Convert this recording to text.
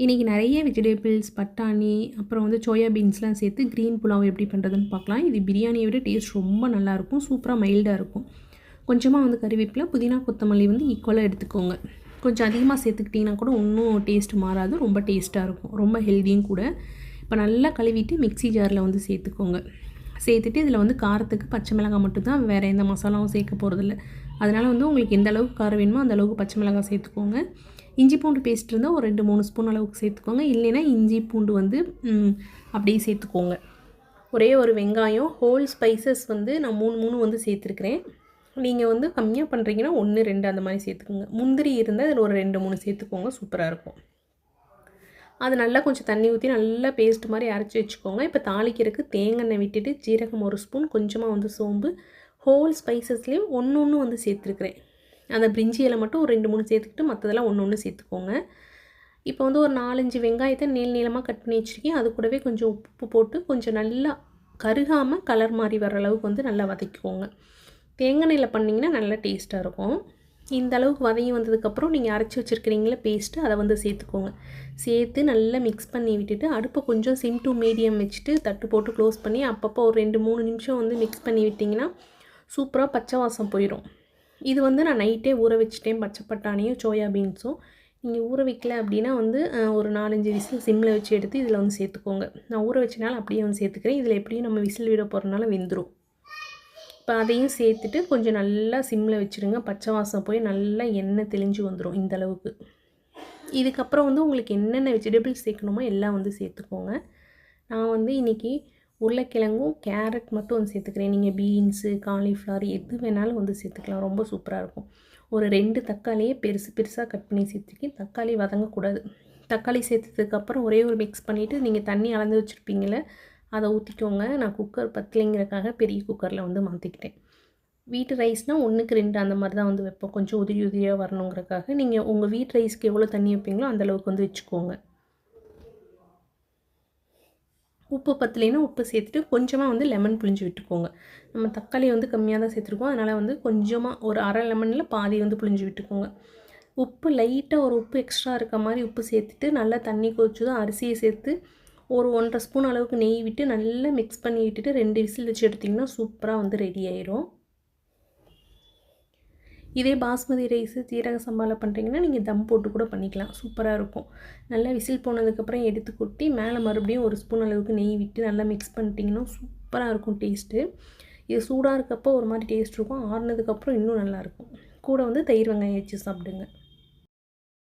இன்றைக்கி நிறைய வெஜிடபிள்ஸ் பட்டாணி அப்புறம் வந்து சோயா பீன்ஸ்லாம் சேர்த்து க்ரீன் புலாவ் எப்படி பண்ணுறதுன்னு பார்க்கலாம். இது பிரியாணியை விட டேஸ்ட் ரொம்ப நல்லாயிருக்கும் சூப்பராக மைல்டாக இருக்கும். கொஞ்சமாக வந்து கறிவேப்பிலை புதினா கொத்தமல்லி வந்து ஈக்குவலாக எடுத்துக்கோங்க. கொஞ்சம் அதிகமாக சேர்த்துக்கிட்டிங்கன்னா கூட இன்னும் டேஸ்ட் மாறாது ரொம்ப டேஸ்ட்டாக இருக்கும். ரொம்ப ஹெல்தியும் கூட. இப்போ நல்லா கழுவிட்டு மிக்ஸி ஜாரில் வந்து சேர்த்துக்கோங்க. சேர்த்துட்டு இதில் வந்து காரத்துக்கு பச்சை மிளகாய் மட்டும்தான் வேறு எந்த மசாலாவும் சேர்க்க போகிறதில்ல அதனால் வந்து உங்களுக்கு எந்த அளவுக்கு காரம் வேணுமோ அந்த அளவுக்கு பச்சை மிளகாய் சேர்த்துக்கோங்க. இஞ்சி பூண்டு பேஸ்ட் இருந்தால் ஒரு ரெண்டு மூணு ஸ்பூன் அளவுக்கு சேர்த்துக்கோங்க. இல்லைன்னா இஞ்சி பூண்டு வந்து அப்படியே சேர்த்துக்கோங்க. ஒரே ஒரு வெங்காயம் ஹோல் ஸ்பைசஸ் வந்து நான் மூணு மூணு வந்து சேர்த்துருக்குறேன். நீங்கள் வந்து கம்மியாக பண்ணுறீங்கன்னா ஒன்று ரெண்டு அந்த மாதிரி சேர்த்துக்கோங்க. முந்திரி இருந்தால் இதில் ஒரு ரெண்டு மூணு சேர்த்துக்கோங்க. சூப்பராக இருக்கும். அது நல்லா கொஞ்சம் தண்ணி ஊற்றி நல்லா பேஸ்ட் மாதிரி அரைச்சி வச்சுக்கோங்க. இப்போ தாளிக்கிறதுக்கு தேங்காய் விட்டுட்டு ஜீரகம் ஒரு ஸ்பூன் கொஞ்சமாக வந்து சோம்பு ஹோல் ஸ்பைசஸ்லேயும் ஒன்று ஒன்று வந்து சேர்த்துருக்குறேன். அந்த பிரிஞ்சி இலை மட்டும் ஒரு ரெண்டு மூணு சேர்த்துக்கிட்டு மற்றதெல்லாம் ஒன்று ஒன்று சேர்த்துக்கோங்க. இப்போ வந்து ஒரு நாலஞ்சு வெங்காயத்தை நீள் நீளமாக கட் பண்ணி வச்சுருக்கேன். அது கூடவே கொஞ்சம் உப்பு போட்டு கொஞ்சம் நல்லா கருகாமல் கலர் மாதிரி வர அளவுக்கு வந்து நல்லா வதக்கிக்கோங்க. தேங்காய் எண்ணெயில் பண்ணிங்கன்னா நல்லா டேஸ்ட்டாக இருக்கும். இந்த அளவுக்கு வதங்கி வந்ததுக்கப்புறம் நீங்கள் அரைச்சி வச்சுருக்கிறீங்களே பேஸ்ட்டு அதை வந்து சேர்த்துக்கோங்க. சேர்த்து நல்லா மிக்ஸ் பண்ணி விட்டுட்டு அடுப்பை கொஞ்சம் சிம் டு மீடியம் வச்சுட்டு தட்டு போட்டு க்ளோஸ் பண்ணி அப்பப்போ ஒரு ரெண்டு மூணு நிமிஷம் வந்து மிக்ஸ் பண்ணி விட்டிங்கன்னா சூப்பராக பச்சை வாசம் போயிடும் இது வந்து நான் நைட்டே ஊற வச்சுட்டேன். பச்சை பட்டாணியும் சோயா பீன்ஸும் நீங்கள் ஊற வைக்கல அப்படின்னா வந்து ஒரு நாலஞ்சு விசில் சிம்மில் வச்சு எடுத்து இதில் வந்து சேர்த்துக்கோங்க. நான் ஊற வச்சனால அப்படியே வந்து சேர்த்துக்கிறேன். இதில் எப்படியும் நம்ம விசில் விட போகிறனால வெந்துடும் இப்போ அதையும் சேர்த்துட்டு கொஞ்சம் நல்லா சிம்மில் வச்சுருங்க பச்சை வாசம் போய் நல்லா எண்ணெய் தெளிஞ்சு வந்துடும் இந்த அளவுக்கு. இதுக்கப்புறம் வந்து உங்களுக்கு என்னென்ன வெஜிடபிள்ஸ் சேர்க்கணுமோ எல்லாம் வந்து சேர்த்துக்கோங்க. நான் வந்து இன்றைக்கி உருளைக்கிழங்கும் கேரட் மட்டும் வந்து சேர்த்துக்கிறேன். நீங்கள் பீன்ஸு காலிஃப்ளவர் எது வேணாலும் வந்து சேர்த்துக்கலாம். ரொம்ப சூப்பராக இருக்கும். ஒரு ரெண்டு தக்காளியே பெருசு பெருசாக கட் பண்ணி சேர்த்துருக்கேன் தக்காளி வதங்கக்கூடாது. தக்காளி சேர்த்ததுக்கப்புறம் ஒரே ஒரு மிக்ஸ் பண்ணிவிட்டு நீங்கள் தண்ணி அளந்து வச்சுருப்பீங்களே அதை ஊற்றிக்கோங்க நான் குக்கர் பத்தலைங்கிறக்காக பெரிய குக்கரில் வந்து மாற்றிக்கிட்டேன் வீட்டு ரைஸ்னால் ஒன்றுக்கு ரெண்டு அந்த மாதிரி தான் வந்து வைப்போம். கொஞ்சம் உதிரி உதிரியாக வரணுங்கிறக்காக. நீங்கள் உங்கள் வீட்டு ரைஸ்க்கு எவ்வளோ தண்ணி வைப்பீங்களோ அந்தளவுக்கு வந்து வச்சுக்கோங்க. உப்பு பத்தலைன்னா உப்பு சேர்த்துட்டு கொஞ்சமாக வந்து லெமன் புழிஞ்சு விட்டுக்கோங்க. நம்ம தக்காளி வந்து கம்மியாக தான் சேர்த்துருக்கோம். அதனால் வந்து கொஞ்சமாக ஒரு அரை லெமனில் பாதி வந்து புழிஞ்சு விட்டுக்கோங்க. உப்பு லைட்டாக ஒரு உப்பு எக்ஸ்ட்ரா இருக்க மாதிரி உப்பு சேர்த்துட்டு நல்லா தண்ணி கொதிச்சதும் அரிசியை சேர்த்து ஒரு ஒன்றரை ஸ்பூன் அளவுக்கு நெய் விட்டு நல்லா மிக்ஸ் பண்ணி விட்டுட்டு ரெண்டு விசில் வச்சு எடுத்திங்கன்னா சூப்பராக வந்து ரெடி ஆயிரும். இதே பாஸ்மதி ரைஸு சீரக சம்பாவில் பண்ணுறீங்கன்னா நீங்கள் தம் போட்டு கூட பண்ணிக்கலாம். சூப்பராக இருக்கும். நல்லா விசில் போனதுக்கப்புறம் எடுத்து கொட்டி மேலே மறுபடியும் ஒரு ஸ்பூன் அளவுக்கு நெய் விட்டு நல்லா மிக்ஸ் பண்ணிட்டிங்கன்னா சூப்பராக இருக்கும் டேஸ்ட்டு இது சூடாக இருக்கப்போ ஒரு மாதிரி டேஸ்ட் இருக்கும். ஆறுனதுக்கப்புறம் இன்னும் நல்லாயிருக்கும் கூட வந்து தயிர் வெங்காயம் வச்சு சாப்பிடுங்க.